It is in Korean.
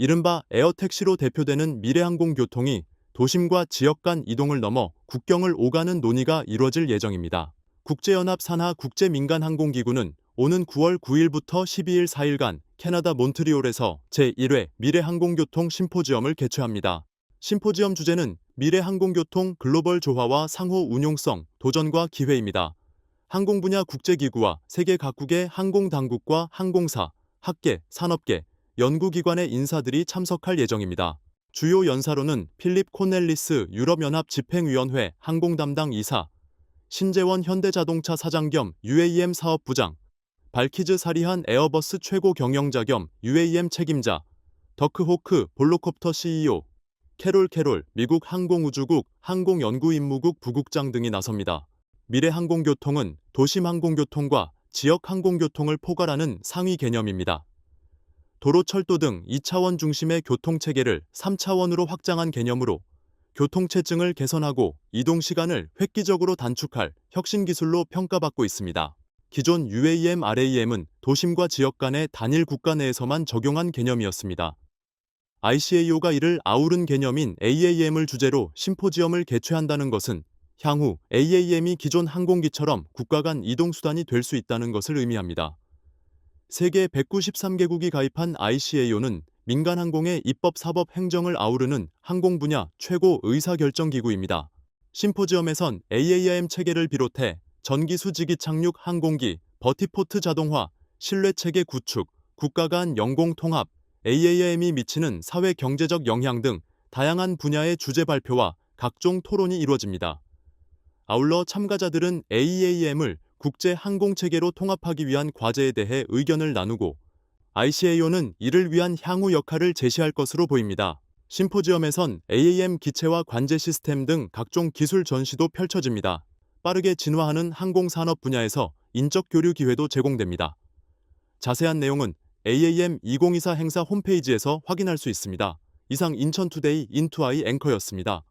이른바 에어택시로 대표되는 미래항공교통이 도심과 지역 간 이동을 넘어 국경을 오가는 논의가 이뤄질 예정입니다. 국제연합 산하 국제민간항공기구는 오는 9월 9일부터 12일 4일간 캐나다 몬트리올에서 제1회 미래항공교통 심포지엄을 개최합니다. 심포지엄 주제는 미래항공교통 글로벌 조화와 상호 운용성, 도전과 기회입니다. 항공 분야 국제기구와 세계 각국의 항공당국과 항공사, 학계, 산업계, 연구기관의 인사들이 참석할 예정입니다. 주요 연사로는 필립 코넬리스 유럽연합 집행위원회 항공 담당 이사, 신재원 현대자동차 사장 겸 UAM 사업 부장, 발키즈 사리한 에어버스 최고 경영자 겸 UAM 책임자, 더크호크 볼로콥터 CEO, 캐롤 캐롤 미국 항공우주국 항공연구임무국 부국장 등이 나섭니다. 미래항공교통은 도심항공교통과 지역항공교통을 포괄하는 상위 개념입니다. 도로, 철도 등 2차원 중심의 교통체계를 3차원으로 확장한 개념으로 교통체증을 개선하고 이동 시간을 획기적으로 단축할 혁신 기술로 평가받고 있습니다. 기존 UAM, RAM은 도심과 지역 간의 단일 국가 내에서만 적용한 개념이었습니다. ICAO가 이를 아우른 개념인 AAM을 주제로 심포지엄을 개최한다는 것은 향후 AAM이 기존 항공기처럼 국가 간 이동수단이 될 수 있다는 것을 의미합니다. 세계 193개국이 가입한 ICAO는 민간 항공의 입법 사법 행정을 아우르는 항공 분야 최고 의사결정기구입니다. 심포지엄에선 AAM 체계를 비롯해 전기 수직이 착륙 항공기, 버티포트 자동화, 신뢰 체계 구축, 국가 간 영공 통합, AAM이 미치는 사회 경제적 영향 등 다양한 분야의 주제 발표와 각종 토론이 이루어집니다. 아울러 참가자들은 AAM을 국제 항공 체계로 통합하기 위한 과제에 대해 의견을 나누고 ICAO는 이를 위한 향후 역할을 제시할 것으로 보입니다. 심포지엄에선 AAM 기체와 관제 시스템 등 각종 기술 전시도 펼쳐집니다. 빠르게 진화하는 항공산업 분야에서 인적 교류 기회도 제공됩니다. 자세한 내용은 AAM 2024 행사 홈페이지에서 확인할 수 있습니다. 이상 인천투데이 인투아이 앵커였습니다.